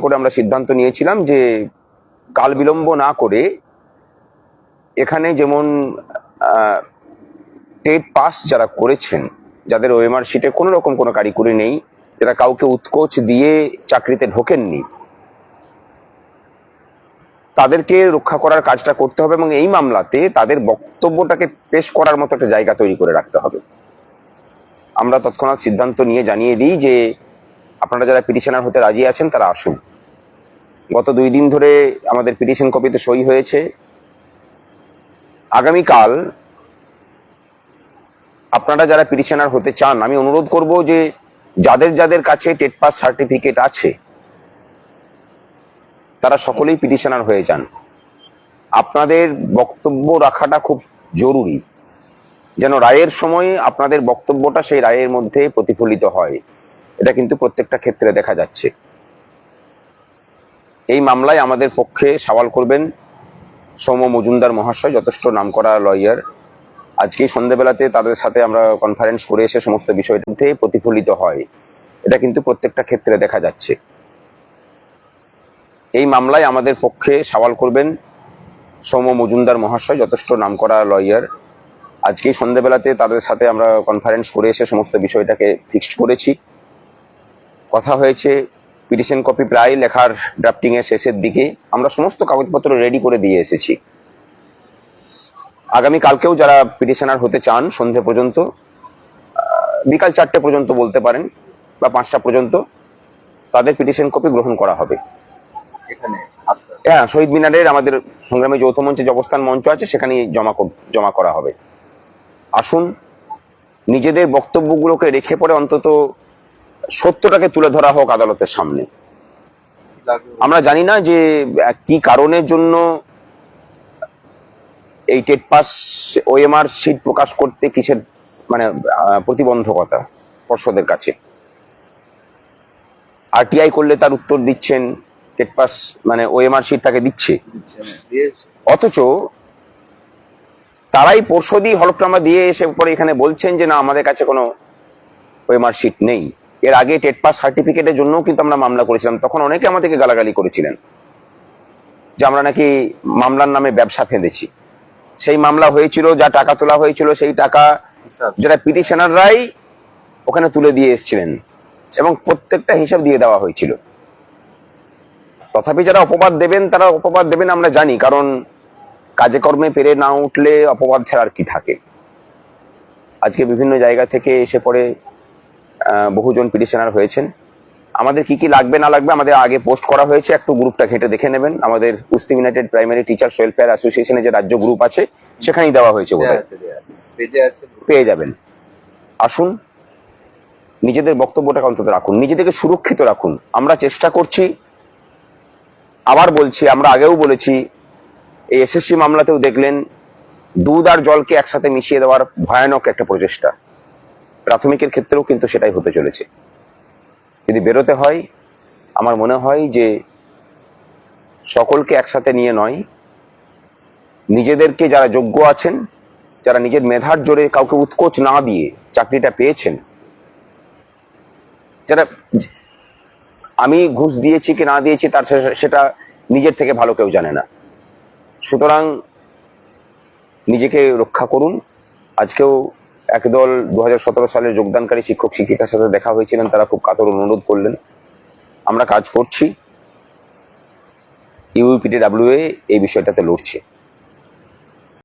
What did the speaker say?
করে আমরা সিদ্ধান্ত নিয়েছিলাম যে কাল বিলম্ব না করে এখানে যেমন টেট পাস যারা করেছেন, যাদের ওএমআর শিটে কোনো রকম কোনো কারিকুরি নেই, যারা কাউকে উৎকোচ দিয়ে চাকরিতে ঢোকেননি, তাদেরকে রক্ষা করার কাজটা করতে হবে এবং এই মামলাতে তাদের বক্তব্যটাকে পেশ করার মতো একটা জায়গা তৈরি করে রাখতে হবে। আমরা তৎক্ষণাৎ সিদ্ধান্ত নিয়ে জানিয়ে দিই যে আপনারা যারা পিটিশনার হতে রাজি আছেন, তারা আসুন। গত দুই দিন ধরে আমাদের পিটিশন কপিতে সই হয়েছে। আগামীকাল আপনারা যারা পিটিশনার হতে চান, আমি অনুরোধ করব যে যাদের যাদের কাছে টেট পাস সার্টিফিকেট আছে, তারা সকলেই পিটিশনার হয়ে যান। আপনাদের বক্তব্য রাখাটা খুব জরুরি। যেন রায়ের সময় আপনাদের বক্তব্যটা সেই রায়ের মধ্যে প্রতিফলিত হয়। এটা কিন্তু প্রত্যেকটা ক্ষেত্রে দেখা যাচ্ছে। এই মামলায় আমাদের পক্ষে সওয়াল করবেন সৌম্য মজুমদার মহাশয়, যথেষ্ট নামকরা লয়ার আজকেই সন্ধ্যেবেলাতে তাদের সাথে আমরা কনফারেন্স করে এসে সমস্ত বিষয়টার মধ্যে প্রতিফলিত হয়। এটা কিন্তু প্রত্যেকটা ক্ষেত্রে দেখা যাচ্ছে। এই মামলায় আমাদের পক্ষে সওয়াল করবেন সৌম্য মজুমদার মহাশয়, যথেষ্ট নামকরা লয়ার আজকেই সন্ধ্যেবেলাতে তাদের সাথে আমরা কনফারেন্স করে এসে সমস্ত বিষয়টাকে ফিক্সড করেছি। কথা হয়েছে পিটিশন কপি প্রায় লেখার ড্রাফটিং এর শেষের দিকে। আমরা সমস্ত কাগজপত্র রেডি করে দিয়ে এসেছি। আগামী কালকেও যারা পিটিশনার হতে চান সন্ধে পর্যন্ত বিকাল চারটে পর্যন্ত বলতে পারেন বা পাঁচটা পর্যন্ত তাদের পিটিশন কপি গ্রহণ করা হবে। হ্যাঁ শহীদ মিনারের আমাদের সংগ্রামী যৌথ মঞ্চে যে অবস্থান মঞ্চ আছে সেখানে জমা জমা করা হবে। আসুন নিজেদের বক্তব্যগুলোকে রেখে পরে অন্তত সত্যটাকে তুলে ধরা হোক আদালতের সামনে। আমরা জানি না যে কি কারণের জন্য এই টেট পাস ওএমআর শিট প্রকাশ করতে কিসের মানে প্রতিবন্ধকতা পর্ষদের কাছে। আরটিআই করলে তার উত্তর দিচ্ছেন, টেট পাস মানে ওএমআর শিট তাকে দিচ্ছে। অথচ তারাই পরশুদি হলফনামা দিয়ে এসে পরে এখানে বলছেন যে, না, আমাদের কাছে কোনো ওএমআর শিট নেই। এর আগে টেট পাস সার্টিফিকেটের জন্য কিন্তু আমরা মামলা করেছিলাম। তখন অনেকে আমাদেরকে গালাগালি করেছিলেন যে আমরা নাকি মামলার নামে ব্যবসা ফেঁদেছি। সেই মামলা হয়েছিল যা টাকা তোলা হয়েছিল সেই টাকা যারা পিটিশনাররাই ওখানে তুলে দিয়ে এসেছিলেন এবং প্রত্যেকটা হিসাব দিয়ে দেওয়া হয়েছিল। তথাপি যারা অপবাদ দেবেন তারা অপবাদ দেবেন আমরা জানি কারণ কাজে কর্মে পেরে না উঠলে অপবাদ ছাড়া আর কি থাকে? আজকে বিভিন্ন জায়গা থেকে এসে পড়ে বহুজন পিটিশনার হয়েছেন। আমাদের কি কি লাগবে না লাগবে আমাদের আগে পোস্ট করা হয়েছে। একটু গ্রুপটা ঘেটে দেখে নেবেন। আমাদের কুস্তি ইউনাইটেড প্রাইমারি টিচার্স ওয়েলফেয়ার অ্যাসোসিয়েশনের যে রাজ্য গ্রুপ আছে সেখানেই দেওয়া হয়েছে পেয়ে যাবেন। আসুন নিজেদের বক্তব্যটাকে অন্তত রাখুন নিজেদেরকে সুরক্ষিত রাখুন। আমরা চেষ্টা করছি আবার বলছি আমরা আগেও বলেছি এই এসএসসি মামলাতেও দেখলেন দুধ আর জলকে একসাথে মিশিয়ে দেওয়ার ভয়ানক একটা প্রচেষ্টা। প্রাথমিকের ক্ষেত্রেও কিন্তু সেটাই হতে চলেছে। যদি বেরোতে হয়, আমার মনে হয় যে সকলকে একসাথে নিয়ে নয়, নিজেদেরকে যারা যোগ্য আছেন, যারা নিজের মেধার জোরে কাউকে উৎকোচ না দিয়ে চাকরিটা পেয়েছেন, যারা আমি ঘুষ দিয়েছি কি না দিয়েছি তার সেটা নিজের থেকে ভালো কেউ জানে না। সুতরাং নিজেকে রক্ষা করুন। আজকেও একদল দু হাজার সতেরো সালে যোগদানকারী শিক্ষক শিক্ষিকার সাথে দেখা হয়েছিলেন, তারা খুব কাতর অনুরোধ করলেন। আমরা কাজ করছি। ইউপিটি ডাব্লিউ এই বিষয়টাতে লড়ছে।